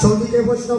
চন্ডিকে বৈষ্ণব